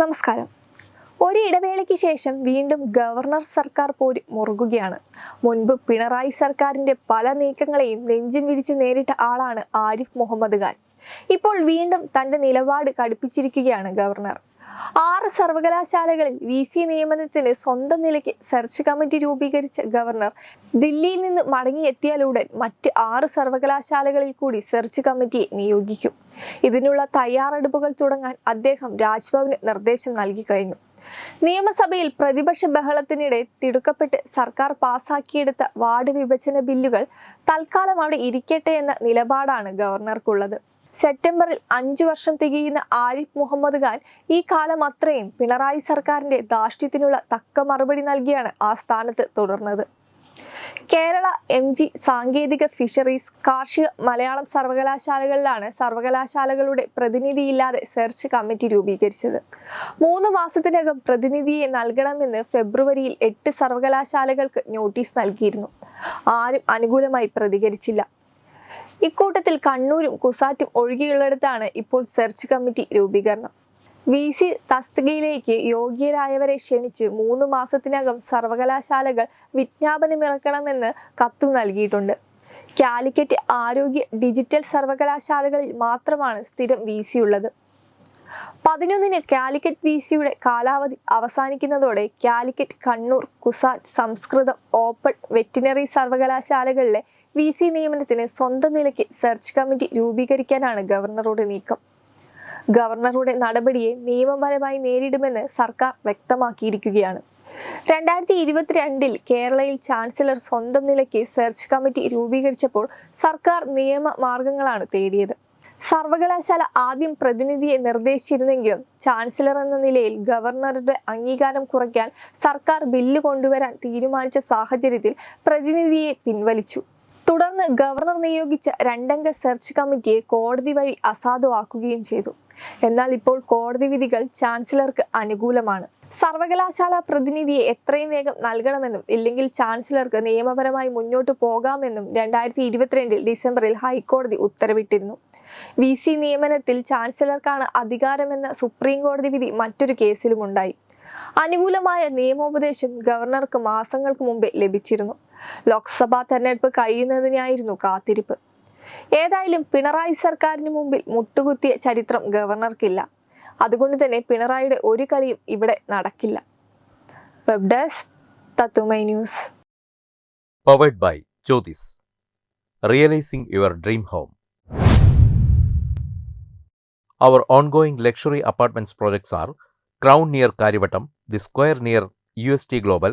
നമസ്കാരം. ഒരു ഇടവേളയ്ക്ക് ശേഷം വീണ്ടും ഗവർണർ സർക്കാർ പോര് മുറുകുകയാണ്. മുൻപ് പിണറായി സർക്കാരിന്റെ പല നീക്കങ്ങളെയും നെഞ്ചും വിരിച്ച് നേരിട്ട ആളാണ് ആരിഫ് മുഹമ്മദ് ഖാൻ. ഇപ്പോൾ വീണ്ടും തന്റെ നിലപാട് കടുപ്പിച്ചിരിക്കുകയാണ് ഗവർണർ. ആറ് സർവകലാശാലകളിൽ വി സി നിയമനത്തിന് സ്വന്തം നിലയ്ക്ക് സെർച്ച് കമ്മിറ്റി രൂപീകരിച്ച ഗവർണർ ദില്ലിയിൽ നിന്ന് മടങ്ങിയെത്തിയാലുടൻ മറ്റ് ആറ് സർവകലാശാലകളിൽ കൂടി സെർച്ച് കമ്മിറ്റിയെ നിയോഗിക്കും. ഇതിനുള്ള തയ്യാറെടുപ്പുകൾ തുടങ്ങാൻ അദ്ദേഹം രാജ്ഭവന് നിർദ്ദേശം നൽകി കഴിഞ്ഞു. നിയമസഭയിൽ പ്രതിപക്ഷ ബഹളത്തിനിടെ തിടുക്കപ്പെട്ട് സർക്കാർ പാസാക്കിയെടുത്ത വാർഡ് വിഭജന ബില്ലുകൾ തൽക്കാലം അവിടെ ഇരിക്കട്ടെ എന്ന നിലപാടാണ് ഗവർണർക്കുള്ളത്. സെപ്റ്റംബറിൽ അഞ്ചു വർഷം തികയുന്ന ആരിഫ് മുഹമ്മദ് ഖാൻ ഈ കാലം അത്രയും പിണറായി സർക്കാരിന്റെ ധാർഷ്ട്യത്തിനുള്ള തക്ക മറുപടി നൽകിയാണ് ആ സ്ഥാനത്ത് തുടർന്നത്. കേരള എം ജി സാങ്കേതിക ഫിഷറീസ് കാർഷിക മലയാളം സർവകലാശാലകളിലാണ് സർവകലാശാലകളുടെ പ്രതിനിധിയില്ലാതെ സെർച്ച് കമ്മിറ്റി രൂപീകരിച്ചത്. മൂന്ന് മാസത്തിനകം പ്രതിനിധിയെ നൽകണമെന്ന് ഫെബ്രുവരിയിൽ എട്ട് സർവകലാശാലകൾക്ക് നോട്ടീസ് നൽകിയിരുന്നു. ആരും അനുകൂലമായി പ്രതികരിച്ചില്ല. ഇക്കൂട്ടത്തിൽ കണ്ണൂരും കുസാറ്റും ഒഴികെയുള്ളിടത്താണ് ഇപ്പോൾ സെർച്ച് കമ്മിറ്റി രൂപീകരണം. വി സി തസ്തികയിലേക്ക് യോഗ്യരായവരെ ക്ഷണിച്ച് മൂന്ന് മാസത്തിനകം സർവകലാശാലകൾ വിജ്ഞാപനമിറക്കണമെന്ന് കത്തു നൽകിയിട്ടുണ്ട്. കാലിക്കറ്റ് ആരോഗ്യ ഡിജിറ്റൽ സർവകലാശാലകളിൽ മാത്രമാണ് സ്ഥിരം വി സി ഉള്ളത്. പതിനൊന്നിന് കാലിക്കറ്റ് വി സിയുടെ കാലാവധി അവസാനിക്കുന്നതോടെ കാലിക്കറ്റ് കണ്ണൂർ കുസാറ്റ് സംസ്കൃതം ഓപ്പൺ വെറ്റിനറി സർവകലാശാലകളിലെ വി സി നിയമനത്തിന് സ്വന്തം നിലയ്ക്ക് സെർച്ച് കമ്മിറ്റി രൂപീകരിക്കാനാണ് ഗവർണറുടെ നീക്കം. ഗവർണറുടെ നടപടിയെ നിയമപരമായി നേരിടുമെന്ന് സർക്കാർ വ്യക്തമാക്കിയിരിക്കുകയാണ്. രണ്ടായിരത്തി ഇരുപത്തിരണ്ടിൽ കേരളയിൽ ചാൻസലർ സ്വന്തം നിലയ്ക്ക് സെർച്ച് കമ്മിറ്റി രൂപീകരിച്ചപ്പോൾ സർക്കാർ നിയമ മാർഗങ്ങളാണ് തേടിയത്. സർവകലാശാല ആദ്യം പ്രതിനിധിയെ നിർദ്ദേശിച്ചിരുന്നെങ്കിലും ചാൻസലർ എന്ന നിലയിൽ ഗവർണറുടെ അംഗീകാരം കുറയ്ക്കാൻ സർക്കാർ ബില്ല് കൊണ്ടുവരാൻ തീരുമാനിച്ച സാഹചര്യത്തിൽ പ്രതിനിധിയെ പിൻവലിച്ചു. തുടർന്ന് ഗവർണർ നിയോഗിച്ച രണ്ടംഗ സെർച്ച് കമ്മിറ്റിയെ കോടതി വഴി അസാധുവാക്കുകയും ചെയ്തു. എന്നാൽ ഇപ്പോൾ കോടതി വിധികൾ ചാൻസലർക്ക് അനുകൂലമാണ്. സർവകലാശാല പ്രതിനിധിയെ എത്രയും വേഗം നൽകണമെന്നും ഇല്ലെങ്കിൽ ചാൻസലർക്ക് നിയമപരമായി മുന്നോട്ട് പോകാമെന്നും രണ്ടായിരത്തി ഇരുപത്തിരണ്ടിൽ ഡിസംബറിൽ ഹൈക്കോടതി ഉത്തരവിട്ടിരുന്നു. വി. സി. നിയമനത്തിൽ ചാൻസലർക്കാണ് അധികാരമെന്ന സുപ്രീം കോടതി വിധി മറ്റൊരു കേസിലുമുണ്ടായി അനുകൂലമായ നിയമോപദേശം ഗവർണർക്ക് മാസങ്ങൾക്ക് മുമ്പേ ലഭിച്ചിരുന്നു. ലോക്സഭാ തെരഞ്ഞെടുപ്പ് കഴിയുന്നതിനായിരുന്നു കാത്തിരിപ്പ്. ഏതായാലും പിണറായി സർക്കാരിന് മുമ്പിൽ മുട്ടുകുത്തിയ ചരിത്രം ഗവർണർക്കില്ല. അതുകൊണ്ട് തന്നെ പിണറായിയുടെ ഒരു കളിയും ഇവിടെ നടക്കില്ല. വെബ് ഡെസ്ക് തത്തുമൈ news. Powered by Jyothis realising your dream home Our ongoing luxury apartments projects are Crown near Karivattam, The Square near UST Global,